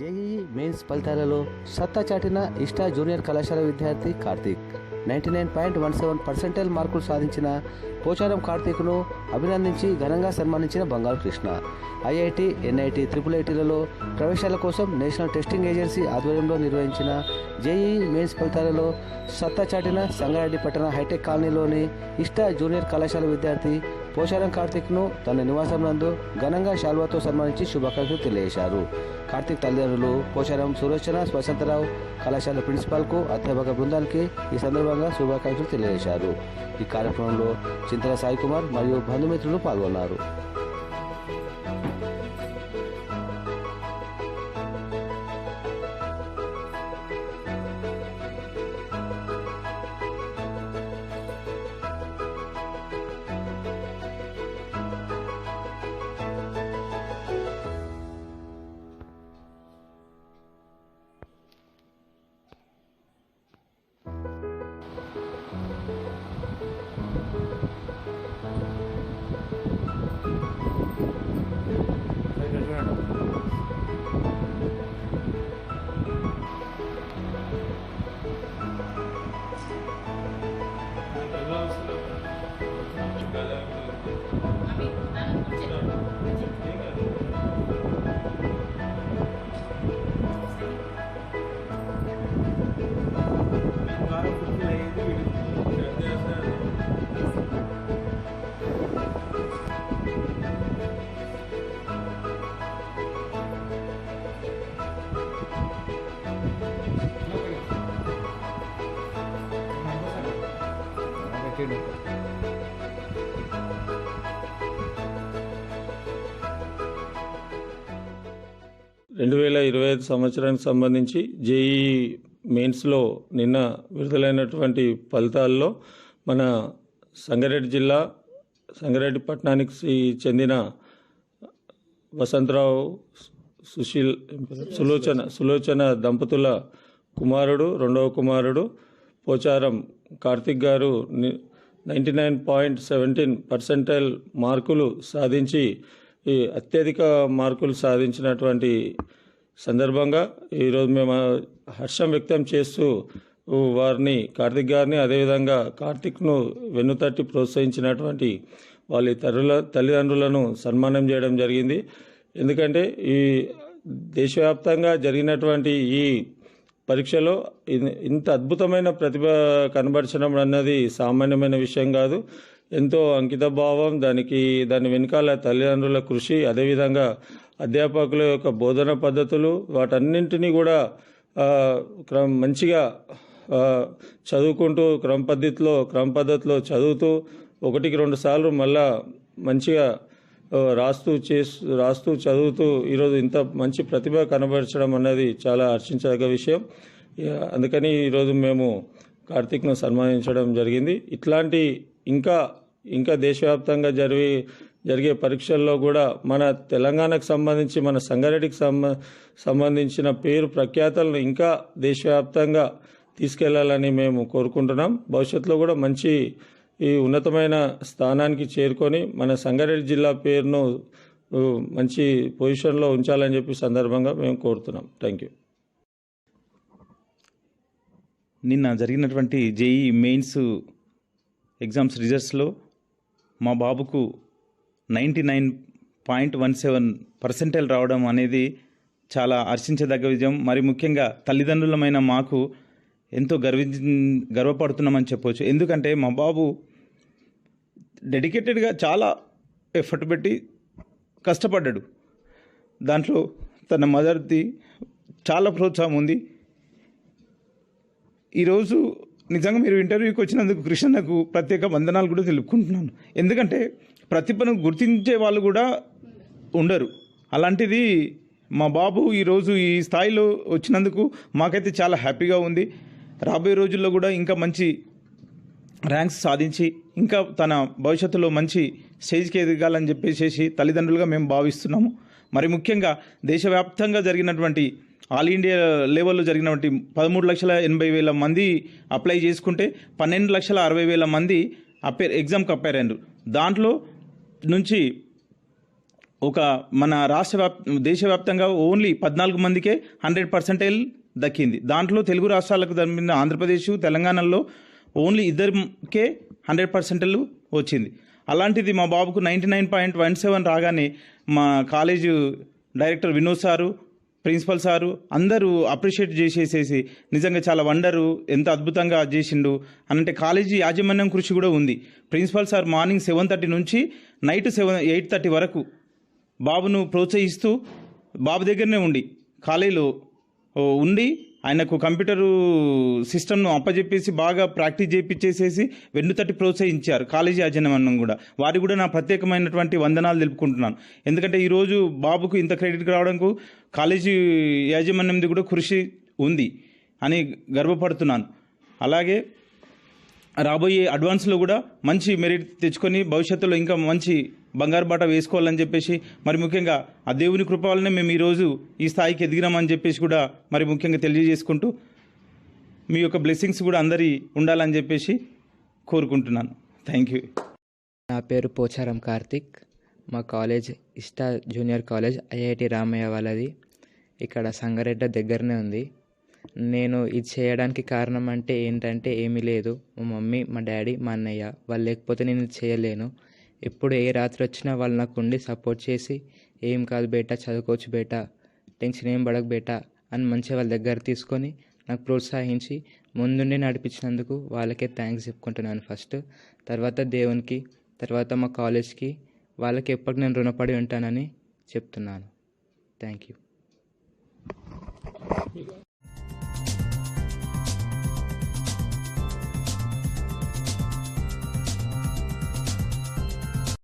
JEE mains ఫలితాలలో సత్తా చాటిన ఇష్టా జూనియర్ కళాశాల విద్యార్థి Karthik. Ninety nine point one seven percentile మార్కులు సాధించిన పోచారం కార్తీక్ను అభినందించి ఘనంగా సన్మానించిన Bangaru Krishna. IIT NIT triple ఐటీలలో ప్రవేశాల కోసం నేషనల్ టెస్టింగ్ ఏజెన్సీ ఆధ్వర్యంలో నిర్వహించిన జేఈఈ మెయిన్స్ ఫలితాలలో సత్తా చాటిన సంగారెడ్డి పట్టణ హైటెక్ కాలనీలోని ఇష్టా జూనియర్ కళాశాల విద్యార్థి పోచారం కార్తీక్ను తన నివాసం నందు ఘనంగా శాల్వాతో సన్మానించి శుభాకాంక్షలు తెలియజేశారు. కార్తీక్ తల్లిదండ్రులు పోచారం సులోచన వసంతరావు కళాశాల ప్రిన్సిపాల్కు అధ్యాపక బృందానికి ఈ సందర్భంగా శుభాకాంక్షలు తెలియజేశారు. ఈ కార్యక్రమంలో చింతల సాయి కుమార్ మరియు బంధుమిత్రులు పాల్గొన్నారు. రెండు వేల ఇరవై ఐదు సంవత్సరానికి సంబంధించి జేఈ మెయిన్స్లో నిన్న విడుదలైనటువంటి ఫలితాల్లో మన సంగారెడ్డి జిల్లా సంగారెడ్డి పట్టణానికి చెందిన వసంతరావు సుశీల్ సులోచన సులోచన దంపతుల కుమారుడు రెండవ కుమారుడు Pocharam Karthik garu ninety nine point seventeen percentile మార్కులు సాధించి ఈ అత్యధిక మార్కులు సాధించినటువంటి సందర్భంగా ఈరోజు మేము హర్షం వ్యక్తం చేస్తూ వారిని కార్తిక్ గారిని అదేవిధంగా కార్తిక్ను వెన్నుతట్టి ప్రోత్సహించినటువంటి వాళ్ళ తరుల తల్లిదండ్రులను సన్మానం చేయడం జరిగింది. ఎందుకంటే ఈ దేశవ్యాప్తంగా జరిగినటువంటి ఈ పరీక్షలో ఇంత అద్భుతమైన ప్రతిభ కనబరచడం అన్నది సామాన్యమైన విషయం కాదు. ఎంతో అంకిత భావం దానికి దాని వెనకాల తల్లిదండ్రుల కృషి అదేవిధంగా అధ్యాపకుల యొక్క బోధన పద్ధతులు వాటన్నింటినీ కూడా క్రమ మంచిగా చదువుకుంటూ క్రమ పద్ధతిలో క్రమ పద్ధతిలో చదువుతూ ఒకటికి రెండు సార్లు మళ్ళా మంచిగా రాస్తూ చేస్తూ రాస్తూ చదువుతూ ఈరోజు ఇంత మంచి ప్రతిభ కనబరచడం అన్నది చాలా హర్షించదగ్గ విషయం. అందుకని ఈరోజు మేము కార్తీక్ను సన్మానించడం జరిగింది. ఇట్లాంటి ఇంకా ఇంకా దేశవ్యాప్తంగా జరిగి జరిగే పరీక్షల్లో కూడా మన తెలంగాణకు సంబంధించి మన సంగారెడ్డికి సంబ సంబంధించిన పేరు ప్రఖ్యాతలను ఇంకా దేశవ్యాప్తంగా తీసుకెళ్ళాలని మేము కోరుకుంటున్నాం. భవిష్యత్తులో కూడా మంచి ఈ ఉన్నతమైన స్థానానికి చేరుకొని మన సంగారెడ్డి జిల్లా పేరును మంచి పొజిషన్లో ఉంచాలని చెప్పి సందర్భంగా మేము కోరుతున్నాం. Thank you. నిన్న జరిగినటువంటి జేఈ మెయిన్స్ ఎగ్జామ్స్ రిజల్ట్స్లో మా బాబుకు ninety nine point one seven percentile రావడం అనేది చాలా హర్షించదగ్గ విజయం. మరి ముఖ్యంగా తల్లిదండ్రులమైన మాకు ఎంతో గర్వి గర్వపడుతున్నామని చెప్పవచ్చు ఎందుకంటే మా బాబు డెడికేటెడ్గా చాలా ఎఫర్ట్ పెట్టి కష్టపడ్డాడు. దాంట్లో తన మదర్ది చాలా ప్రోత్సాహం ఉంది. ఈరోజు నిజంగా మీరు ఇంటర్వ్యూకి వచ్చినందుకు కృష్ణకు ప్రత్యేక వందనాలు కూడా తెలుపుకుంటున్నాను. ఎందుకంటే ప్రతిభను గుర్తించే వాళ్ళు కూడా ఉండరు. అలాంటిది మా బాబు ఈరోజు ఈ స్థాయిలో వచ్చినందుకు మాకైతే చాలా హ్యాపీగా ఉంది. రాబోయే రోజుల్లో కూడా ఇంకా మంచి ర్యాంక్స్ సాధించి ఇంకా తన భవిష్యత్తులో మంచి స్టేజ్కి ఎదగాలని చెప్పేసి తల్లిదండ్రులుగా మేము భావిస్తున్నాము. మరి ముఖ్యంగా దేశవ్యాప్తంగా జరిగినటువంటి ఆల్ ఇండియా లెవెల్లో జరిగినటువంటి పదమూడు లక్షల ఎనభై వేల మంది అప్లై చేసుకుంటే పన్నెండు లక్షల అరవై వేల మంది అపేర్ ఎగ్జామ్కి అపేర్ దాంట్లో నుంచి ఒక మన రాష్ట్ర వ్యాప్ దేశవ్యాప్తంగా ఓన్లీ పద్నాలుగు మందికే హండ్రెడ్ పర్సెంటేజ్ దక్కింది. దాంట్లో తెలుగు రాష్ట్రాలకు దమ్మిన ఆంధ్రప్రదేశ్ తెలంగాణలో ఓన్లీ ఇద్దరికే హండ్రెడ్ పర్సెంట్లు వచ్చింది. అలాంటిది మా బాబుకు ninety nine point one seven రాగానే మా college director Vinod sir principal sir అందరూ అప్రిషియేట్ చేసేసేసి నిజంగా చాలా వండరు ఎంత అద్భుతంగా చేసిండు అనంటే కాలేజీ యాజమాన్యం కృషి కూడా ఉంది. Principal sir morning seven thirty నుంచి నైట్ సెవెన్ ఎయిట్ థర్టీ వరకు బాబును ప్రోత్సహిస్తూ బాబు దగ్గరనే ఉండి కాలేజీలో ఓ, ఉండి ఆయనకు కంప్యూటరు సిస్టమ్ను అప్పజెప్పేసి బాగా ప్రాక్టీస్ చేయించేసేసి వెన్నుతట్టి ప్రోత్సహించారు కాలేజీ యాజమాన్యం కూడా. వారికి కూడా నా ప్రత్యేకమైనటువంటి వందనాలు తెలుపుకుంటున్నాను. ఎందుకంటే ఈరోజు బాబుకు ఇంత క్రెడిట్ రావడానికి కాలేజీ యాజమాన్యంది కూడా కృషి ఉంది అని గర్వపడుతున్నాను. అలాగే రాబోయే అడ్వాన్స్లో కూడా మంచి మెరిట్ తెచ్చుకొని భవిష్యత్తులో ఇంకా మంచి బంగారు బాట వేసుకోవాలని చెప్పేసి మరి ముఖ్యంగా ఆ దేవుని కృప వల్లనే మేము ఈరోజు ఈ స్థాయికి ఎదిగినామని చెప్పేసి కూడా మరి ముఖ్యంగా తెలియజేసుకుంటూ మీ యొక్క బ్లెస్సింగ్స్ కూడా అందరి ఉండాలని చెప్పేసి కోరుకుంటున్నాను. థ్యాంక్ యూ నా పేరు పోచారం కార్తిక్. మా కాలేజ్ ఇష్టా జూనియర్ కాలేజ్ ఐఐటి రామయ్య వాళ్ళది. ఇక్కడ సంగారెడ్డ దగ్గరనే ఉంది. నేను ఇది చేయడానికి కారణం అంటే ఏంటంటే ఏమీ లేదు. మా మమ్మీ మా డాడీ మా అన్నయ్య వాళ్ళు లేకపోతే నేను ఇది చేయలేను. ఎప్పుడు ఏ రాత్రి వచ్చినా వాళ్ళు నాకు ఉండి సపోర్ట్ చేసి ఏం కాదు బేటా చదువుకోవచ్చు బేటా టెన్షన్ ఏం పడక బేటా అని మంచిగా వాళ్ళ దగ్గర తీసుకొని నాకు ప్రోత్సహించి ముందుండి నడిపించినందుకు వాళ్ళకే థ్యాంక్స్ చెప్పుకుంటున్నాను ఫస్ట్. తర్వాత దేవునికి తర్వాత మా కాలేజ్కి వాళ్ళకి ఎప్పటికి నేను రుణపడి ఉంటానని చెప్తున్నాను. Thank you.